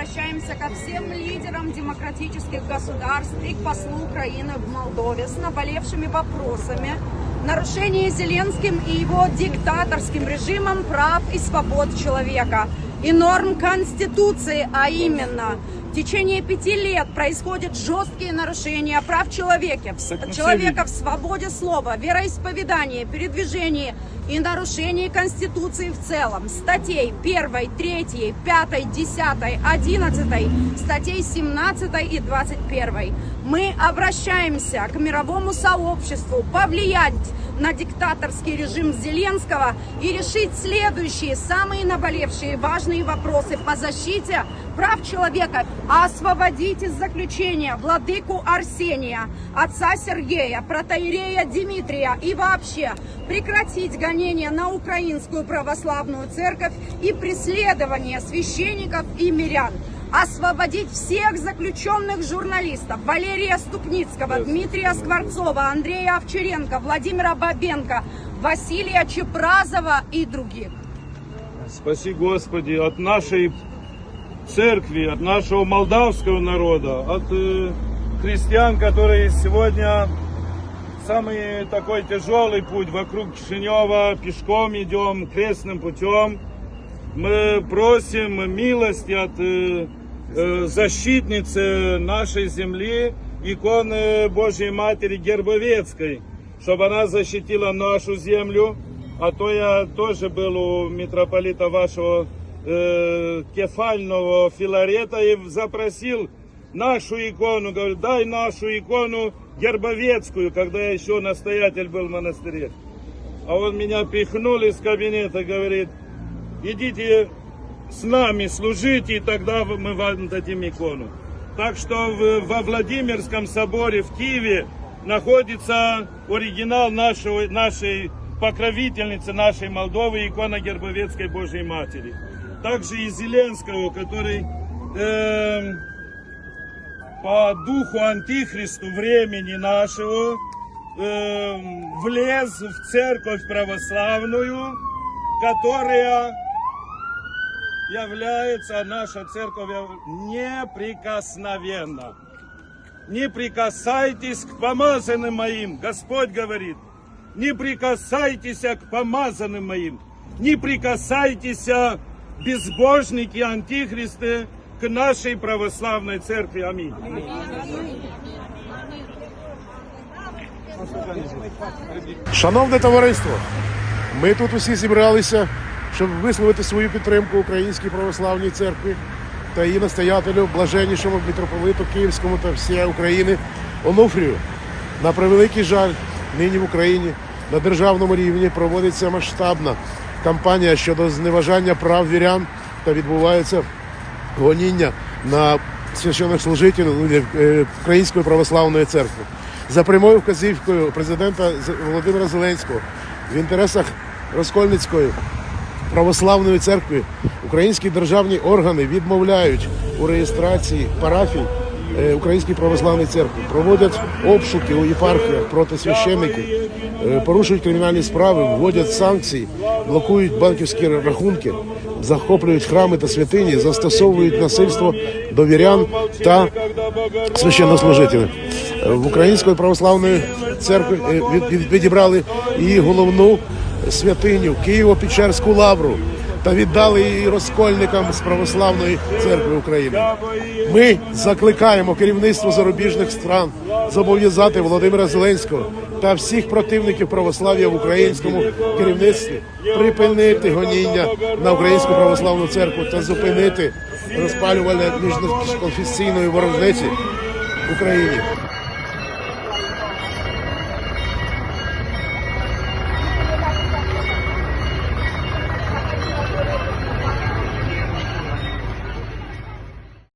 обращаемся ко всем лидерам демократических государств и к послу Украины в Молдове с наболевшими вопросами. Нарушения Зеленским и его диктаторским режимом прав и свобод человека. И норм Конституции, а именно в течение пяти лет происходят жесткие нарушения прав человека, человека в свободе слова, вероисповедании, передвижении и нарушении Конституции в целом. Статей 1, 3, 5, 10, 11, статей 17 и 21. Мы обращаемся к мировому сообществу повлиять на диктаторский режим Зеленского и решить следующие, самые наболевшие важные вопросы по защите прав человека. Освободить из заключения владыку Арсения, отца Сергея, протоиерея Дмитрия и вообще прекратить гонения на украинскую православную церковь и преследование священников и мирян. Освободить всех заключенных журналистов Валерия Ступницкого, Дмитрия Скворцова, Андрея Овчаренко, Владимира Бабенко, Василия Чепразова и других. Спаси Господи от нашей церкви, от нашего молдавского народа, от э, христиан, которые сегодня самый такой тяжелый путь вокруг Кишинева, пешком идем, крестным путем. Мы просим милости от э, э, защитницы нашей земли, иконы Божьей Матери Гербовецкой, чтобы она защитила нашу землю. А то я тоже был у митрополита вашего э, кефального Филарета и запросил нашу икону, говорю, дай нашу икону Гербовецкую, когда я еще настоятель был в монастыре. А он меня пихнул из кабинета, говорит, идите с нами служите, и тогда мы вам дадим икону. Так что в- во Владимирском соборе в Киеве находится оригинал нашего, нашей покровительницы нашей Молдовы, икона Гербовецкой Божьей Матери. Также и Зеленского, который эм, по духу антихристу времени нашего эм, влез в церковь православную, которая является наша церковь неприкосновенна. Не прикасайтесь к помазанным моим, Господь говорит. Не прикасайтесь к помазанным моим. Не прикасайтесь, безбожники, антихристы, к нашей православной церкви. Аминь. Шановне товариство, ми тут усі зібралися, щоб висловити свою підтримку Українській православній церкві та її настоятелю, блаженнішому митрополиту Київському та всієї України Онуфрію. На превеликий жаль, нині в Україні на державному рівні проводиться масштабна кампанія щодо зневажання прав вірян та відбувається гоніння на священнослужителів е, Української православної церкви. За прямою вказівкою президента Володимира Зеленського в інтересах Розкольницької православної церкви українські державні органи відмовляють у реєстрації парафій е, Української православної церкви, проводять обшуки у єпархіях проти священників, е, порушують кримінальні справи, вводять санкції, блокують банківські рахунки, захоплюють храми та святині, застосовують насильство до вірян та священнослужителів. Е, В Української православної церкви від- від- відібрали її головну святиню Києво-Печерську лавру та віддали її розкольникам з православної церкви України. Ми закликаємо керівництво зарубіжних стран зобов'язати Володимира Зеленського та всіх противників православ'я в українському керівництві припинити гоніння на українську православну церкву та зупинити розпалювання міжконфесійної ворожнечі в Україні.